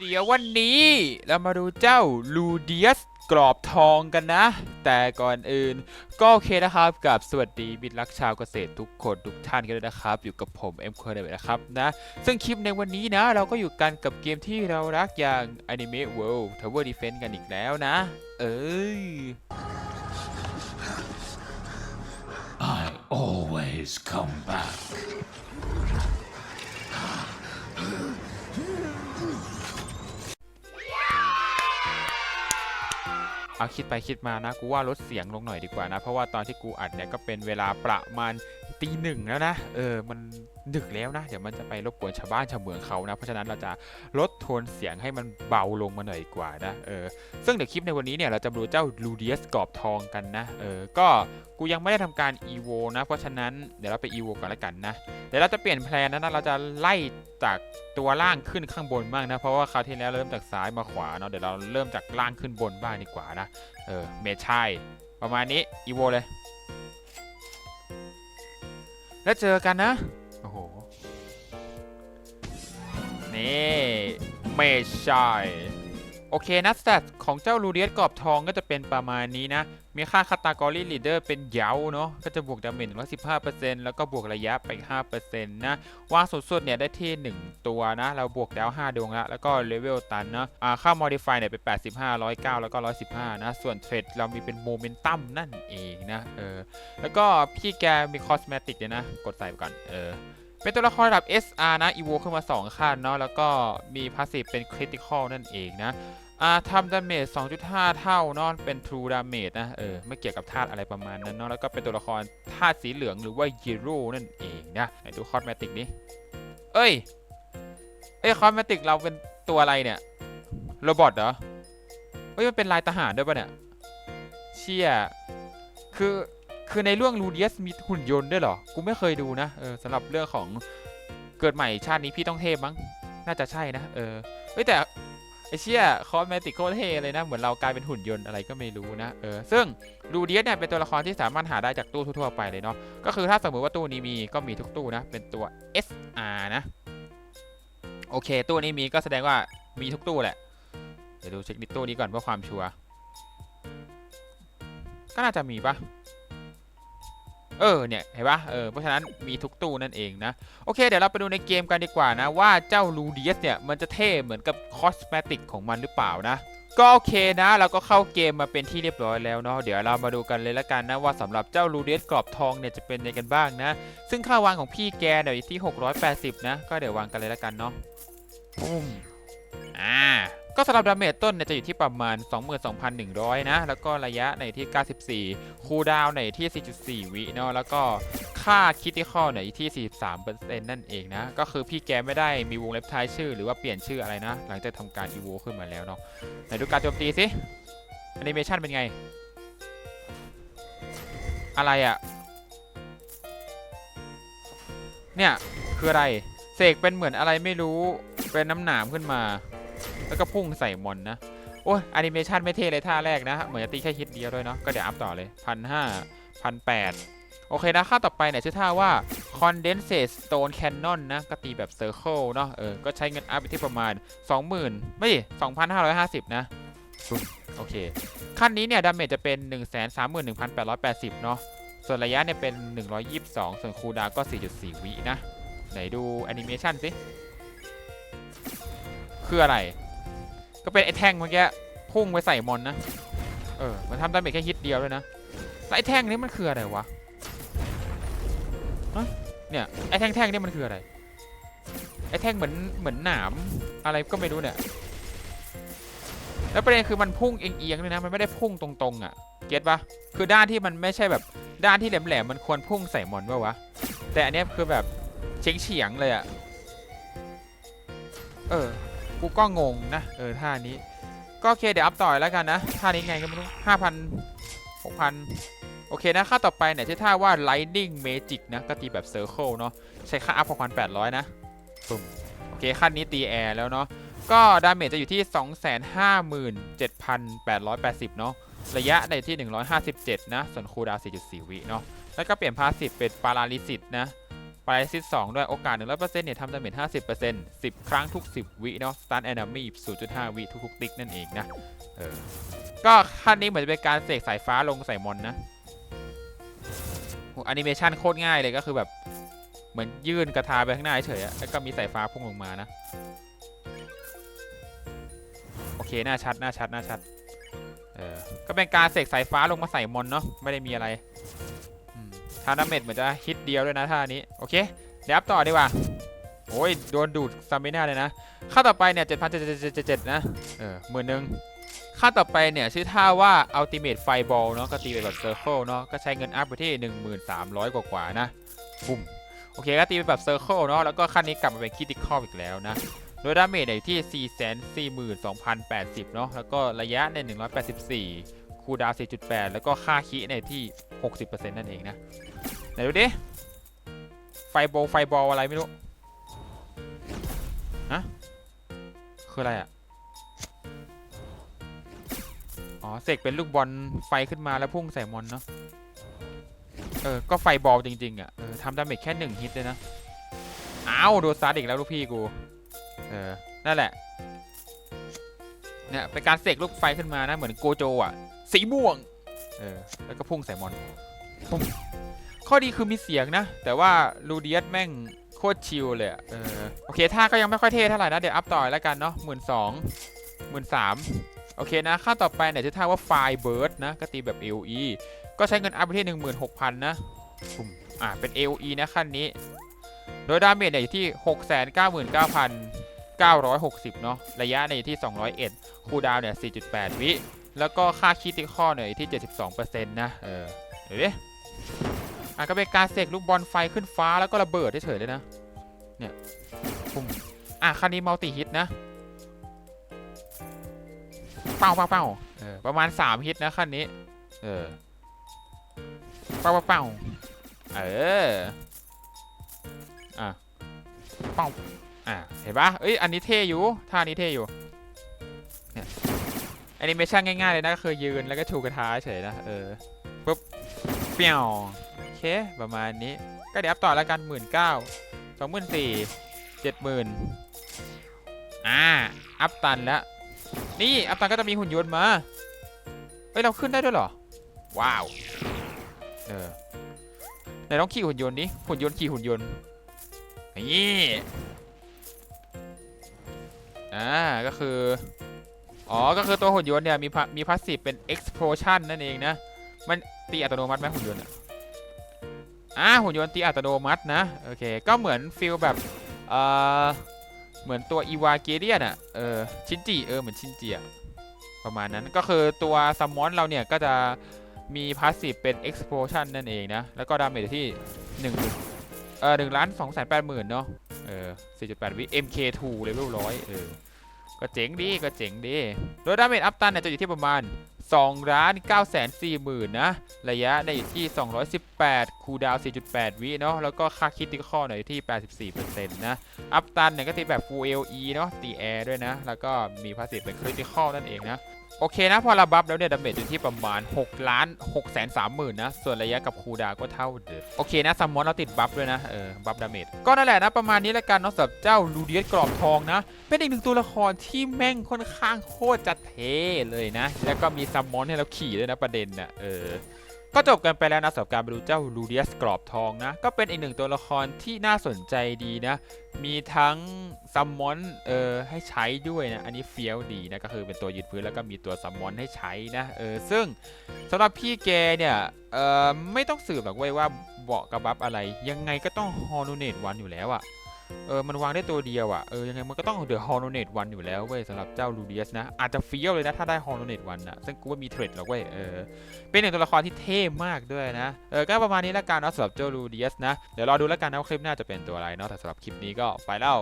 เดี๋ยววันนี้เรามาดูเจ้าลูเดียสกรอบทองกันนะ แต่ก่อนอื่น ก็โอเคนะครับกับสวัสดีมิตรรักชาวเกษตรทุกคนทุกท่านกันด้วยนะครับ อยู่กับผมเอ็มคอร์เดนะครับนะซึ่งคลิปในวันนี้นะ เราก็อยู่กันกับเกมที่เรารักอย่าง Anime World Tower Defense กันอีกแล้วนะ เอ้ย I always come back. เอาคิดไปคิดมานะกูว่าลดเสียงลงหน่อยดีกว่านะ เพราะว่าตอนที่กูอัดเนี่ยก็เป็นเวลาประมาณ ตีหนึ่งแล้วนะเออมันดึกแล้วนะ เดี๋ยวมันจะไปรบกวนชาวบ้านชาวเมืองเขานะ เพราะฉะนั้นเราจะลดโทนเสียงให้มันเบาลงมาหน่อยกว่านะเออซึ่งเดี๋ยวคลิปในวันนี้เนี่ยเราจะดูเจ้าลูเดียสกรอบทองกันนะเออก็กูยังไม่ได้ทำการ EVO นะ เพราะฉะนั้นเดี๋ยวเราไป EVO ก่อนละกันนะเดี๋ยวเราจะเปลี่ยนแพลนนะเราจะไล่จากตัวล่างขึ้นข้างบนบ้างนะ เพราะว่าคราวที่แล้วเริ่มจากซ้ายมาขวาเนาะเดี๋ยวเราเริ่มจากล่างขึ้นบนบ้างดีกว่านะเออเมชายประมาณนี้อีโวเลย แล้วเจอกันนะ โอ้โห นี่เมชายโอเคนะสแตทของเจ้าลูเดียสกรอบทองก็จะเป็นประมาณนี้นะ มีค่าคาตากรีลีเดอร์เป็นเยาเนาะก็จะบวกดาเมจ115%แล้วก็บวกระยะไปอีก5%นะวางสูงสุดเนี่ยได้ที่ 1 ตัวนะ เราบวกแล้ว5 ดวงละแล้วก็เลเวลตันนะอ่าค่า modify เนี่ยเป็น 85 109 แล้วก็ 115 นะ ส่วนเทรดเรามีเป็นโมเมนตัมนั่นเองนะเออแล้วก็พี่แกมีคอสเมติกเนี่ยนะ กดใส่ไปก่อนเออเป็นตัวละครระดับ SR นะ EVO ขึ้นมา 2 ขั้นเนาะแล้วก็มีพาสซีฟเป็น Critical นั่นเองนะ อ่าทำดาเมจ 2.5 เท่าเนอะเป็น True Damage นะเออไม่เกี่ยวกับธาตุอะไรประมาณนั้นเนาะแล้วก็เป็นตัวละครธาตุสีเหลืองหรือว่า Hero นั่นเองนะไหนดูคอสเมติกนี้เอ้ยเอ้ยคอสเมติกเราเป็นตัวอะไรเนี่ยโรบอทเหรอเฮ้ยมันเป็นลายทหารด้วยปะเนี่ยเชี่ยคือคือในเรื่องลูเดียสมีหุ่นยนต์ด้วยเหรอ กูไม่เคยดูนะเออสำหรับเรื่องของเกิดใหม่ชาตินี้พี่ต้องเทพมั้งน่าจะใช่นะเออเฮ้ยแต่ เชี่ยคอสเมติกโคตรเท่เลยนะ เหมือนเรากลายเป็นหุ่นยนต์อะไรก็ไม่รู้นะ เออ ซึ่งลูเดียสเนี่ยเป็นตัวละครที่สามารถหาได้จากตู้ทั่วๆไปเลยเนาะ ก็คือถ้าสมมติว่าตู้นี้มีก็มีทุกตู้นะ เป็นตัว SR นะ โอเค ตู้นี้มีก็แสดงว่ามีทุกตู้แหละ เดี๋ยวดูเช็คนิตู้นี้ก่อนเพื่อความชัวร์ ก็น่าจะมีปะ เออเนี่ยเห็นปะเออเพราะฉะนั้นมีทุกตู้นั่นเองนะ โอเค เดี๋ยวเราไปดูในเกมกันดีกว่านะ ว่าเจ้าลูเดียสเนี่ยมันจะเท่เหมือนกับคอสเมติกของมันหรือเปล่านะก็โอเคนะเราก็เข้าเกมมาเป็นที่เรียบร้อยแล้วเนาะเดี๋ยวเรามาดูกันเลยละกันนะว่าสำหรับเจ้าลูเดียสกรอบทองเนี่ยจะเป็นยังไงกันบ้างนะ ซึ่งค่าวางของพี่แกเนี่ยอยู่ที่ 680 นะ ก็เดี๋ยววางกันเลยละกันเนาะปุ้มอ่า ก็สำหรับดาเมจต้นเนี่ยจะอยู่ที่ประมาณ 22,100 นะ แล้วก็ระยะในที่ 94 คูลดาวในที่ 4.4 วิเนาะแล้วก็ค่าคิติคอลในที่ 43%นั่นเองนะ ก็คือพี่แกไม่ได้มีวงเล็บท้ายชื่อหรือว่าเปลี่ยนชื่ออะไรนะ หลังจากทำการอีโวขึ้นมาแล้วเนาะไหนดูการโจมตีสิแอนิเมชันเป็นไง อะไรอะ่ะ เนี่ย คืออะไร เสกเป็นเหมือนอะไรไม่รู้ เป็นน้ำหนามขึ้นมา แล้วก็พุ่งใส่มอนนะ โอ้ยแอนิเมชันไม่เท่เลยท่าแรกนะ เหมือนจะตีแค่ฮิตเดียวด้วยเนาะ ก็เดี๋ยวอัพต่อเลยพันห้าพันแปดโอเคนะค่าต่อไปเนี่ยชื่อท่าว่า Condensate Stone Cannon นะ ก็ตีแบบ Circle เนาะ เออ ก็ใช้เงินอัพไปที่ประมาณ 20,000 ไม่ 2,550 นะปึ๊บโอเค ขั้นนี้เนี่ย ดาเมจจะเป็น 131,880 เนาะ ส่วนระยะเนี่ยเป็น 122 ส่วนคูดาก็ 4.4 วินะ ไหนดูแอนิเมชันสิ คืออะไร ก็เป็นไอ้แท่งเมื่อกี้พุ่งไปใส่มอนนะ เออ มันทำดาเมจแค่ฮิตเดียวเลยนะแล้วไอ้แท่งนี้มันคืออะไรวะเนี่ย ไอ้แท่งๆนี่มันคืออะไร ไอ้แท่งเหมือนเหมือนหนามอะไรก็ไม่รู้เนี่ย แล้วประเด็นคือมันพุ่งเอียงๆด้วยนะ มันไม่ได้พุ่งตรงๆอะ เก็ตปะคือด้านที่มันไม่ใช่แบบด้านที่แหลมๆมันควรพุ่งใส่มอนปะวะ แต่อันเนี้ยคือแบบเฉียงๆเลยอะ เออ กูก็งงนะ เออท่านี้ ก็โอเคเดี๋ยวอัพต่อยแล้วกันนะ ท่านี้ไงก็ไม่รู้ห้าพันหกพันโอเคนะ ค่าต่อไปเนี่ยใชื่อท่าว่า Lightning Magic นะ ก็ตีแบบ Circle เนาะใช้ค่าอัพ6,800 นะปุ่มโอเคขั้นนี้ตีแอร์แล้วเนาะก็ดาเมจจะอยู่ที่ 257,880 เนาะระยะในที่ 157 นะ ส่วนคูดาว4.4 วิเนาะแล้วก็เปลี่ยนพาสซีฟเป็นปาราลิซิตนะ ปลายซิสสองด้วยโอกาส100%เซ็นต์เนี่ยทำดาเมจ50% 10ครั้งทุก10วิเนาะสตาร์ทแอนนามี0.5วิทุกๆติ๊กนั่นเองนะเออก็ขั้นนี้เหมือนจะเป็นการเสกสายฟ้าลงใส่มอนนะแอนิเมชันโคตรง่ายเลยก็คือแบบเหมือนยื่นกระทาไปข้างหน้าเฉยๆอะแล้วก็มีสายฟ้าพุ่งลงมานะ โอเคหน้าชัดหน้าชัดหน้าชัดเออก็เป็นการเสกสายฟ้าลงมาใส่มอนเนาะไม่ได้มีอะไร ทาดาเมจเหมือนจะฮิตเดียวด้วยนะท่านี้ โอเคเดี๋ยวอัพต่อดีกว่าโอ้ยโดนดูดซัมมิน่าเลยนะค่าต่อไปเนี่ย7,777นะเออหมื่นหนึ่งค่าต่อไปเนี่ยชื่อท่าว่า Ultimate Fireball เนาะก็ตีไปแบบ Circle เนาะก็ใช้เงินอัพไปที่ 1300 กว่าๆนะบุ้มโอเคก็ตีไปแบบ Circle เนาะแล้วก็ขั้นนี้กลับมาเป็น Critical อีกแล้วนะโดยดาเมจอยู่ที่ 442,080 เนาะแล้วก็ระยะใน 184 คูดาว 4.8 แล้วก็ค่าคิเนี่ยที่ 60%นั่นเองนะ ไหนดูดิไฟบอลไฟบอลอะไรไม่รู้ฮะคืออะไรอะอ๋อเสกเป็นลูกบอลไฟขึ้นมาแล้วพุ่งใส่มอนเนาะเออ ก็ไฟบอลจริง ๆ อะเออทำดาเมจแค่หนึ่งฮิตเลยนะอ้าวโดนซัดอีกแล้วลูกพี่กู เออ นั่นแหละ เนี่ยเป็นการเสกลูกไฟขึ้นมานะ เหมือนโกโจอะ สีม่วง เออ แล้วก็พุ่งใส่มอนปุ้ม ข้อดีคือมีเสียงนะ แต่ว่าลูเดียสแม่งโคตรชิลเลยเออโอเคท่าก็ยังไม่ค่อยเท่เท่าไหร่นะ เดี๋ยวอัพต่อแล้วกันเนาะหมื่นสองหมื่นสามโอเคนะ ค่าต่อไปเนี่ยจะท่าว่าไฟเบิร์ดนะ ก็ตีแบบ AOE ก็ใช้เงินอัพไปที่หนึ่งหมื่นหกพันนะอ่าเป็น AOE นะขั้นนี้ โดยดาเมจเนี่ยอยู่ที่699,960เก้าพันาะระยะเนี่ยอยู่ที่201คูลดาวน์เนี่ย4.8วิแล้วก็ค่าคิติคอเนี่ยอยู่ที่72%นะเออเดี๋ยว อะก็เป็นการเสกลูกบอลไฟขึ้นฟ้าแล้วก็ระเบิดเฉยเลยนะ เนี่ยปุ่มอะคันนี้มัลติฮิตนะ เป้าเป้าเป้าเออประมาณ 3 ฮิตนะคันนี้ เออ เป้าเป้าเป้าเออ อะ เป้องอะ เห็นปะเอ้ย อันนี้เท่อยู่ ท่านี้เท่อยู่เนี่ยแอนิเมชันง่ายๆเลยนะก็คือยืนแล้วก็ชูกระทาเฉยนะ เออปุ๊บเปี้ยวโอ ประมาณนี้ ก็เดี๋ยวอัพต่อแล้วกันหมื่นเก้าสองหมื่นสี่เจ็ดหมื่นอ่า อัพตันแล้ว นี่อัพตันก็จะมีหุ่นยนต์มาเฮ้ย เราขึ้นได้ด้วยเหรอ ว้าว เออไหนลองขี่หุ่นยนต์ดิหุ่นยนต์ขี่หุ่นยนต์นี่อ่าก็คือ อ๋อ ก็คือตัวหุ่นยนต์เนี่ย มีพะมีพาสซีฟเป็น explosion นั่นเองนะ มันตีอัตโนมัติไหมหุ่นยนต์ อ่าหุ่นยนต์ตีอัตโนมัตินะ โอเค ก็เหมือนฟิลแบบเออเหมือนตัวอีวาเกเดียนอะเออชินจิเออเหมือนชินจิอะประมาณนั้นก็คือตัวซัมมอนเราเนี่ย ก็จะมีพาสซีฟเป็น explosion นั่นเองนะ แล้วก็ดาเมจที่1นึ่งเออหนึ่งล้านสองแสนแปดหมื่นเนาะเออสี่จุดแปดวิ MK2 เลเวลร้อยเออ ก็เจ๋งดีก็เจ๋งดี โดยดาเมจอัพตันเนี่ยจะอยู่ที่ประมาณ 2ล้าน9 4 0 0 0นะ ระยะได้อยู่ที่ 218 คูดาว 4.8 วิเนาะ แล้วก็ค่าคิดติคอหน่อยู่ที่ 84%นะ อัพตันเนี่ยก็ตีแบบ Full LE เนาะตีแอร์ด้วยนะ แล้วก็มีพาสซีฟเป็นคริติคอลนั่นเองนะ โอเคนะ พอเราบัฟแล้วเนี่ยดาเมจอยู่ที่ประมาณ 6 ล้าน6แสน3หมื่นนะ ส่วนระยะกับคูดาก็เท่าเดิมโอเคนะซัมมอนเราติดบัฟด้วยนะเออบัฟดาเมจก็นั่นแหละนะ ประมาณนี้แล้วกันเนาะสำหรับเจ้าลูเดียสกรอบทองนะ เป็นอีกหนึ่งตัวละครที่แม่งค่อนข้างโคตรจะเท่เลยนะ แล้วก็มีซัมมอนให้เราขี่ด้วยนะประเด็นนะเออ ก็จบกันไปแล้วนะสำหรับการไปดูเจ้าลูเดียสกรอบทองนะ ก็เป็นอีกหนึ่งตัวละครที่น่าสนใจดีนะ มีทั้งซัมมอนเออให้ใช้ด้วยนะ อันนี้เฟี้ยวดีนะ ก็คือเป็นตัวยืนพื้นแล้วก็มีตัวซัมมอนให้ใช้นะเออซึ่งสำหรับพี่แกเนี่ยเออไม่ต้องสืบหรอกเว้ยว่าเบาะกับบัฟอะไร ยังไงก็ต้องฮอนูเนตวันอยู่แล้วอะ เออมันวางได้ตัวเดียวอะเออยังไงมันก็ต้องเดือดฮอนเนตวันอยู่แล้วเว้ยสำหรับเจ้าลูเดียสนะ อาจจะเฟี้ยวเลยนะถ้าได้ฮอร์โนเนตวันอะซึ่งกูว่ามีเทรดหรอกเว้ยเออเป็นหนึ่งตัวละครที่เท่มากด้วยนะเออก็ประมาณนี้ละกันเนาะสำหรับเจ้าลูเดียสนะเดี๋ยวรอดูแล้วกันนะว่าคลิปหน้าจะเป็นตัวอะไรเนาะแต่สำหรับคลิปนี้ก็ไปแล้ว